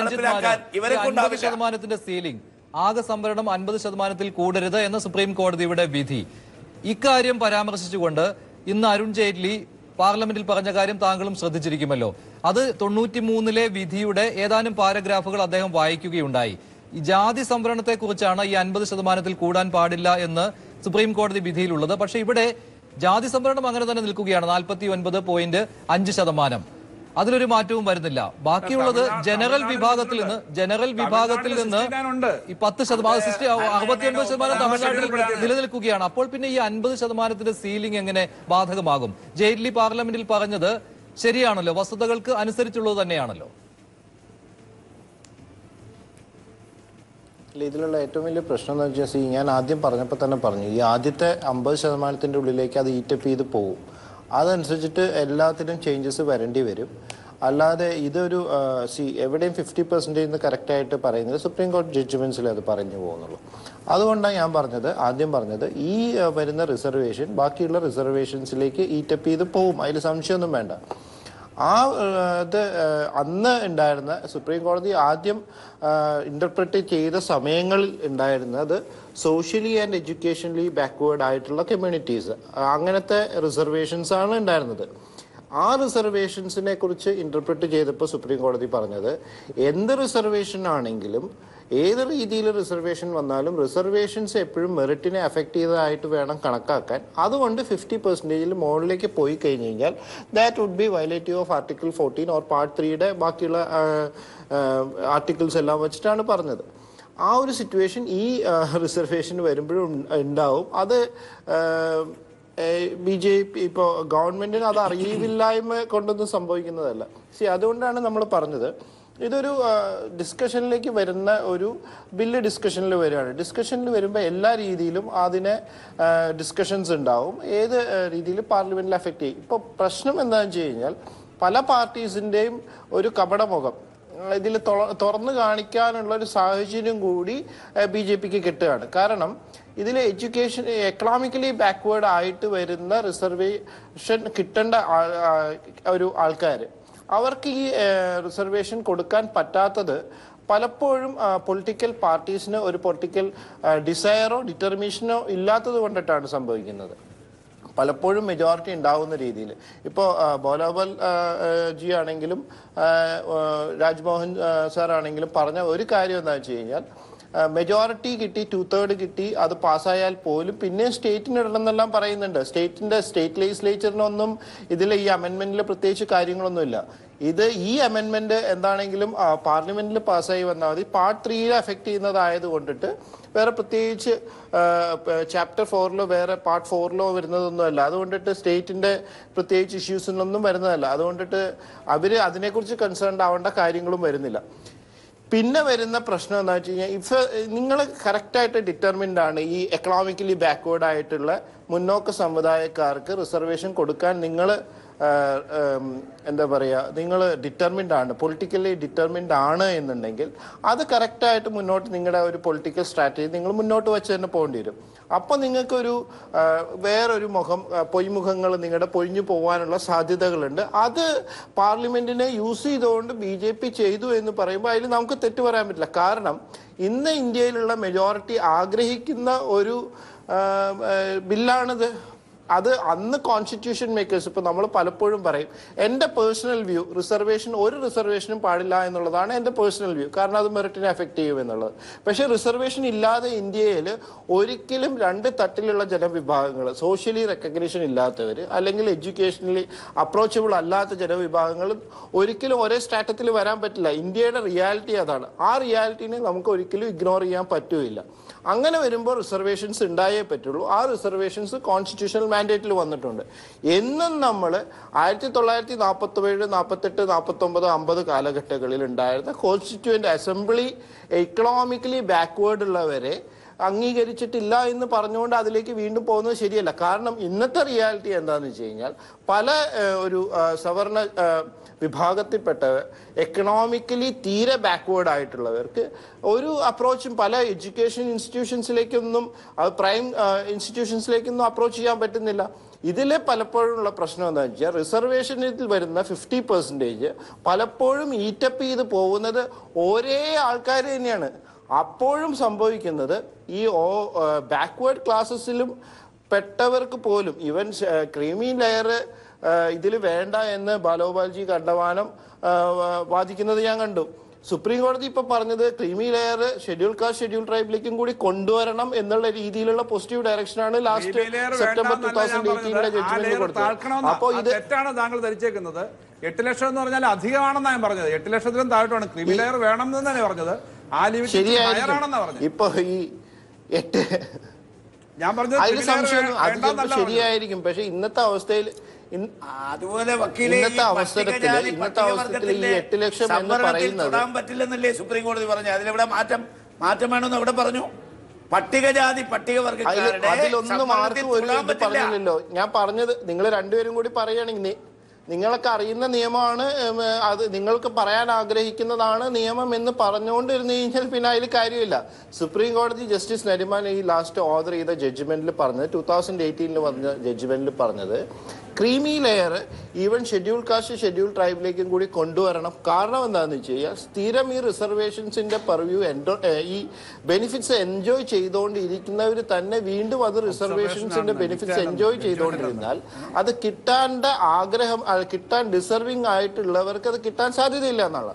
അൻപത് ശതമാനത്തിന്റെ സീലിംഗ് ആകെ സംവരണം അൻപത് ശതമാനത്തിൽ കൂടരുത് എന്ന സുപ്രീം കോടതിയുടെ വിധി. ഇക്കാര്യം പരാമർശിച്ചുകൊണ്ട് ഇന്ന് അരുൺ ജെയ്റ്റ്ലി പാർലമെന്റിൽ പറഞ്ഞ കാര്യം താങ്കളും ശ്രദ്ധിച്ചിരിക്കുമല്ലോ. അത് തൊണ്ണൂറ്റിമൂന്നിലെ വിധിയുടെ ഏതാനും പാരഗ്രാഫുകൾ അദ്ദേഹം വായിക്കുകയുണ്ടായി. ജാതി സംവരണത്തെ കുറിച്ചാണ് ഈ അൻപത് ശതമാനത്തിൽ കൂടാൻ പാടില്ല എന്ന് സുപ്രീം കോടതി വിധിയിലുള്ളത്. പക്ഷേ ഇവിടെ ജാതി സംവരണം അങ്ങനെ തന്നെ നിൽക്കുകയാണ്. നാൽപ്പത്തി ഒൻപത് പോയിന്റ് അഞ്ച് ശതമാനം. അതിലൊരു മാറ്റവും വരുന്നില്ല. ബാക്കിയുള്ളത് ജനറൽ വിഭാഗത്തിൽ നിന്ന് ജനറൽ വിഭാഗത്തിൽ നിന്ന്. ഈ പത്ത് ശതമാനം സിസ്റ്റി അറുപത്തിയൊൻപത് ശതമാനം തമിഴ്നാട്ടിൽ നിലനിൽക്കുകയാണ്. അപ്പോൾ പിന്നെ ഈ അൻപത് ശതമാനത്തിന്റെ സീലിംഗ് എങ്ങനെ ബാധകമാകും? ജെയ്റ്റ്ലി പാർലമെന്റിൽ പറഞ്ഞത് ശരിയാണല്ലോ. വസ്തുതകൾക്ക് അനുസരിച്ചുള്ളത് തന്നെയാണല്ലോ. അല്ല, ഇതിലുള്ള ഏറ്റവും വലിയ പ്രശ്നം എന്ന് വെച്ചാൽ ഞാൻ ആദ്യം പറഞ്ഞപ്പോൾ തന്നെ പറഞ്ഞു ഈ ആദ്യത്തെ അമ്പത് ശതമാനത്തിന്റെ ഉള്ളിലേക്ക് അത് ഈറ്റപ്പ് ചെയ്ത് പോകും. അതനുസരിച്ചിട്ട് എല്ലാത്തിനും ചേഞ്ചസ് വരേണ്ടി വരും. അല്ലാതെ ഇതൊരു സി എവിടെയും ഫിഫ്റ്റി പെർസെന്റേജ് എന്ന് കറക്റ്റായിട്ട് പറയുന്നത് സുപ്രീം കോടതി ജഡ്ജ്മെന്റ്സിൽ അത് പറഞ്ഞു പോകുന്നുള്ളൂ. അതുകൊണ്ടാണ് ഞാൻ പറഞ്ഞത് ആദ്യം പറഞ്ഞത് ഈ വരുന്ന റിസർവേഷൻ ബാക്കിയുള്ള റിസർവേഷൻസിലേക്ക് ഈറ്റപ്പ് ചെയ്ത് പോവും. അതിൽ സംശയമൊന്നും വേണ്ട. ആ ഇത് അന്ന് ഉണ്ടായിരുന്ന സുപ്രീം കോടതി ആദ്യം ഇന്റർപ്രറ്റ് ചെയ്ത സമയങ്ങളിൽ ഉണ്ടായിരുന്നത് സോഷ്യലി ആൻഡ് എഡ്യൂക്കേഷനലി ബാക്ക്വേർഡ് ആയിട്ടുള്ള കമ്മ്യൂണിറ്റീസ് അങ്ങനത്തെ റിസർവേഷൻസ് ആണ് ഉണ്ടായിരുന്നത്. ആ റിസർവേഷൻസിനെ കുറിച്ച് ഇന്റർപ്രറ്റ് ചെയ്തപ്പോൾ സുപ്രീം കോടതി പറഞ്ഞത് എന്ത് റിസർവേഷൻ ആണെങ്കിലും ഏത് രീതിയിൽ റിസർവേഷൻ വന്നാലും റിസർവേഷൻസ് എപ്പോഴും മെറിറ്റിനെ അഫക്റ്റ് ചെയ്തതായിട്ട് വേണം കണക്കാക്കാൻ. അതുകൊണ്ട് ഫിഫ്റ്റി പെർസെന്റേജിൽ മുകളിലേക്ക് പോയി കഴിഞ്ഞ് കഴിഞ്ഞാൽ that would be violative of article fourteen or part ത്രീയുടെ ബാക്കിയുള്ള ആർട്ടിക്കിൾസ് എല്ലാം വെച്ചിട്ടാണ് പറഞ്ഞത്. ആ ഒരു സിറ്റുവേഷൻ ഈ റിസർവേഷൻ വരുമ്പോഴും ഉണ്ടാവും. അത് ബി ജെ പി ഇപ്പോൾ ഗവൺമെന്റിന് അത് അറിയില്ലായ്മ കൊണ്ടൊന്നും സംഭവിക്കുന്നതല്ല. സി അതുകൊണ്ടാണ് നമ്മൾ പറഞ്ഞത് ഇതൊരു ഡിസ്കഷനിലേക്ക് വരുന്ന ഒരു ബില്ല് ഡിസ്കഷനിൽ വരികയാണ്. ഡിസ്കഷനിൽ വരുമ്പോൾ എല്ലാ രീതിയിലും അതിനെ ഡിസ്കഷൻസ് ഉണ്ടാവും. ഏത് രീതിയിൽ പാർലമെന്റിൽ അഫക്റ്റ് ചെയ്യും. ഇപ്പോൾ പ്രശ്നം എന്താണെന്ന് വെച്ച് കഴിഞ്ഞാൽ പല പാർട്ടീസിന്റെയും ഒരു കപടമുഖം ഇതിൽ തുറന്നു കാണിക്കാനുള്ള ഒരു സാഹചര്യം കൂടി ബി ജെ പിക്ക് കിട്ടുകയാണ്. കാരണം ഇതിൽ എഡ്യൂക്കേഷൻ എക്കണോമിക്കലി ബാക്ക്വേർഡ് ആയിട്ട് വരുന്ന റിസർവേഷൻ കിട്ടേണ്ട ഒരു ആൾക്കാർ അവർക്ക് ഈ റിസർവേഷൻ കൊടുക്കാൻ പറ്റാത്തത് പലപ്പോഴും പൊളിറ്റിക്കൽ പാർട്ടീസിന് ഒരു പൊളിറ്റിക്കൽ ഡിസയറോ ഡിറ്റർമിഷനോ ഇല്ലാത്തത് കൊണ്ടിട്ടാണ് സംഭവിക്കുന്നത്. പലപ്പോഴും മെജോറിറ്റി ഉണ്ടാവുന്ന രീതിയിൽ. ഇപ്പോൾ ബോലോബൽ ജി ആണെങ്കിലും രാജ്മോഹൻ സാർ ആണെങ്കിലും പറഞ്ഞ ഒരു കാര്യം എന്താണെന്ന് വെച്ച് കഴിഞ്ഞാൽ മെജോറിറ്റി കിട്ടി ടു തേർഡ് കിട്ടി അത് പാസ്സായാൽ പോലും പിന്നെ സ്റ്റേറ്റിന് ഇടണമെന്നെല്ലാം പറയുന്നുണ്ട്. സ്റ്റേറ്റിന്റെ സ്റ്റേറ്റ് ലെജിസ്ലേച്ചറിനൊന്നും ഇതിൽ ഈ അമെന്മെന്റിൽ പ്രത്യേകിച്ച് കാര്യങ്ങളൊന്നുമില്ല. ഇത് ഈ അമെന്മെന്റ് എന്താണെങ്കിലും പാർലമെന്റിൽ പാസ്സായി വന്നാൽ മതി. പാർട്ട് ത്രീയിൽ എഫക്ട് ചെയ്യുന്നതായത് കൊണ്ടിട്ട് വേറെ പ്രത്യേകിച്ച് ചാപ്റ്റർ ഫോറിലോ വേറെ പാർട്ട് ഫോറിലോ വരുന്നതൊന്നുമല്ല. അതുകൊണ്ടിട്ട് സ്റ്റേറ്റിന്റെ പ്രത്യേകിച്ച് ഇഷ്യൂസിനൊന്നും വരുന്നതല്ല. അതുകൊണ്ടിട്ട് അവർ അതിനെക്കുറിച്ച് കൺസേൺഡ് ആവേണ്ട കാര്യങ്ങളും വരുന്നില്ല. പിന്നെ വരുന്ന പ്രശ്നം എന്താ വെച്ച് കഴിഞ്ഞാൽ ഇഫ് നിങ്ങൾ കറക്റ്റായിട്ട് ഡിറ്റർമിൻഡ് ആണ് ഈ എക്കണോമിക്കലി ബാക്ക്വേർഡ് ആയിട്ടുള്ള മുന്നോക്ക സമുദായക്കാർക്ക് റിസർവേഷൻ കൊടുക്കാൻ നിങ്ങൾ എന്താ പറയുക നിങ്ങൾ ഡിറ്റർമിൻഡ് ആണ് പൊളിറ്റിക്കലി ഡിറ്റർമിൻഡ് ആണ് എന്നുണ്ടെങ്കിൽ അത് കറക്റ്റായിട്ട് മുന്നോട്ട് നിങ്ങളുടെ ഒരു പൊളിറ്റിക്കൽ സ്ട്രാറ്റജി നിങ്ങൾ മുന്നോട്ട് വെച്ച് തന്നെ പോകേണ്ടി വരും. അപ്പോൾ നിങ്ങൾക്കൊരു വേറൊരു മുഖം പൊയ്മുഖങ്ങൾ നിങ്ങളുടെ പൊഴിഞ്ഞു പോകാനുള്ള സാധ്യതകളുണ്ട്. അത് പാർലമെന്റിനെ യൂസ് ചെയ്തുകൊണ്ട് ബി ജെ പി ചെയ്തു എന്ന് പറയുമ്പോൾ അതിൽ നമുക്ക് തെറ്റ് പറയാൻ പറ്റില്ല. കാരണം ഇന്ന് ഇന്ത്യയിലുള്ള മെജോറിറ്റി ആഗ്രഹിക്കുന്ന ഒരു ബില്ലാണിത്. അത് അന്ന് കോൺസ്റ്റിറ്റ്യൂഷൻ മേക്കേഴ്സ് ഇപ്പൊ നമ്മൾ പലപ്പോഴും പറയും എന്റെ പേഴ്സണൽ വ്യൂ റിസർവേഷൻ ഒരു റിസർവേഷനും പാടില്ല എന്നുള്ളതാണ് എന്റെ പേഴ്സണൽ വ്യൂ കാരണം അത് മെറിറ്റിനെ എഫക്ട് ചെയ്യും എന്നുള്ളത്. പക്ഷേ റിസർവേഷൻ ഇല്ലാതെ ഇന്ത്യയിൽ ഒരിക്കലും രണ്ട് തട്ടിലുള്ള ജനവിഭാഗങ്ങൾ സോഷ്യലി റെക്കഗ്നീഷൻ ഇല്ലാത്തവർ അല്ലെങ്കിൽ എഡ്യൂക്കേഷനലി അപ്രോച്ചബിൾ അല്ലാത്ത ജനവിഭാഗങ്ങൾ ഒരിക്കലും ഒരേ സ്റ്റാറ്റത്തിൽ വരാൻ പറ്റില്ല. ഇന്ത്യയുടെ റിയാലിറ്റി അതാണ്. ആ റിയാലിറ്റിനെ നമുക്ക് ഒരിക്കലും ഇഗ്നോർ ചെയ്യാൻ പറ്റുകയില്ല അങ്ങനെ വരുമ്പോൾ റിസർവേഷൻസ് ഉണ്ടായേ പറ്റുള്ളൂ. ആ റിസർവേഷൻസ് കോൺസ്റ്റിറ്റ്യൂഷണൽ മാൻഡേറ്റിൽ വന്നിട്ടുണ്ട്. എന്നും നമ്മൾ ആയിരത്തി തൊള്ളായിരത്തി നാൽപ്പത്തി ഏഴ് നാൽപ്പത്തെട്ട് നാൽപ്പത്തൊമ്പത് അമ്പത് കാലഘട്ടങ്ങളിൽ ഉണ്ടായിരുന്ന കോൺസ്റ്റിറ്റ്യൂവന്റ് അസംബ്ലി ഇക്കണോമിക്കലി ബാക്ക്വേർഡ് ഉള്ളവരെ അംഗീകരിച്ചിട്ടില്ല എന്ന് പറഞ്ഞുകൊണ്ട് അതിലേക്ക് വീണ്ടും പോകുന്നത് ശരിയല്ല. കാരണം ഇന്നത്തെ റിയാലിറ്റി എന്താണെന്ന് വെച്ച് കഴിഞ്ഞാൽ പല ഒരു സവർണ വിഭാഗത്തിൽപ്പെട്ട എക്കണോമിക്കലി തീരെ ബാക്ക്വേർഡ് ആയിട്ടുള്ളവർക്ക് ഒരു അപ്രോച്ചും പല എഡ്യൂക്കേഷൻ ഇൻസ്റ്റിറ്റ്യൂഷൻസിലേക്കൊന്നും പ്രൈം ഇൻസ്റ്റിറ്റ്യൂഷൻസിലേക്കൊന്നും അപ്രോച്ച് ചെയ്യാൻ പറ്റുന്നില്ല. ഇതിലെ പലപ്പോഴുമുള്ള പ്രശ്നം എന്താണെന്ന് വെച്ചാൽ റിസർവേഷനിൽ വരുന്ന ഫിഫ്റ്റി പെർസെന്റേജ് പലപ്പോഴും ഈറ്റപ്പ് ചെയ്ത് പോകുന്നത് ഒരേ ആൾക്കാർ തന്നെയാണ്. അപ്പോഴും സംഭവിക്കുന്നത് ഈ ഓ ബാക്ക്വേർഡ് ക്ലാസ്സസിലും പെട്ടവർക്ക് പോലും ഇവൻ ക്രീമി ലെയർ ഇതിൽ വേണ്ട എന്ന് ബാലോപാൽജി കണ്ടവാനം വാദിക്കുന്നത് ഞാൻ കണ്ടു. സുപ്രീം കോടതി ഇപ്പൊ പറഞ്ഞത് creamy layer schedule caste schedule ട്രൈബിലേക്കും കൂടി കൊണ്ടുവരണം എന്നുള്ള രീതിയിലുള്ള പോസിറ്റീവ് ഡയറക്ഷനാണ് ലാസ്റ്റ് സെപ്റ്റംബർ ടൂ തൗസൻഡ് എയ്റ്റീനിലെ ജഡ്ജ്മെന്റ് കൊടുത്തത്. അപ്പോൾ അപ്പോ ഇത് തെറ്റാണ് താങ്കൾ ധരിച്ചേക്കുന്നത്. എട്ട് ലക്ഷം എന്ന് പറഞ്ഞാൽ അധികമാണെന്നാണ് ഞാൻ പറഞ്ഞത്. എട്ട് ലക്ഷത്തിലും താഴോട്ടാണ് ക്രീമി ലെയർ വേണം എന്ന് തന്നെ പറഞ്ഞത്. ശരിയായിരിക്കും. ഇപ്പൊ ഈ എട്ട് ഞാൻ പറഞ്ഞത് അതിൽ ക്രീമി ലെയർ സംശയം അത് ചിലപ്പോൾ ശരിയായിരിക്കും. പക്ഷെ ഇന്നത്തെ അവസ്ഥയിൽ അതുപോലെ വക്കീലെ ഇന്നത്തെ അവസരത്തിൽ ഇന്നത്തെ അവസരത്തിൽ ഈ എട്ട് ലക്ഷം എന്ന് പറയുന്നത് പറ്റില്ലെന്നല്ലേ സുപ്രീം കോടതി പറഞ്ഞു അതിലെവിടെ മാറ്റം? മാറ്റം വേണമെന്ന് അവിടെ പറഞ്ഞു. പട്ടികജാതി അതിൽ പട്ടികവർഗക്കാരുടെ അതിലൊന്നും ആർക്കും ഒരു പറഞ്ഞില്ലല്ലോ. ഞാൻ പറഞ്ഞത് നിങ്ങൾ രണ്ടുപേരും കൂടി പറയുകയാണെങ്കിൽ നി- നിങ്ങളൊക്കെ അറിയുന്ന നിയമമാണ് അത് നിങ്ങൾക്ക് പറയാൻ ആഗ്രഹിക്കുന്നതാണ് നിയമം എന്ന് പറഞ്ഞുകൊണ്ടിരുന്നു കഴിഞ്ഞാൽ പിന്നെ അതിൽ കാര്യമില്ല. സുപ്രീം കോടതി ജസ്റ്റിസ് നരിമാൻ ഈ ലാസ്റ്റ് ഓർഡർ ചെയ്ത ജഡ്ജ്മെന്റിൽ പറഞ്ഞത് ടൂ തൗസൻഡ് എയ്റ്റീനിൽ വന്ന ജഡ്ജ്മെന്റിൽ പറഞ്ഞത് creamy layer even schedule caste schedule ട്രൈബിലേക്കും കൂടി കൊണ്ടുവരണം. കാരണം എന്താണെന്ന് വെച്ച് കഴിഞ്ഞാൽ സ്ഥിരം ഈ റിസർവേഷൻസിന്റെ പെർവ്യൂ എൻഡോ ഈ ബെനിഫിറ്റ്സ് എൻജോയ് ചെയ്തുകൊണ്ടിരിക്കുന്നവർ തന്നെ വീണ്ടും അത് റിസർവേഷൻസിന്റെ ബെനിഫിറ്റ്സ് എൻജോയ് ചെയ്തുകൊണ്ടിരുന്നാൽ അത് കിട്ടാണ്ട ആഗ്രഹം കിട്ടാൻ ഡിസർവിങ് ആയിട്ടുള്ളവർക്ക് അത് കിട്ടാൻ സാധ്യതയില്ല എന്നുള്ള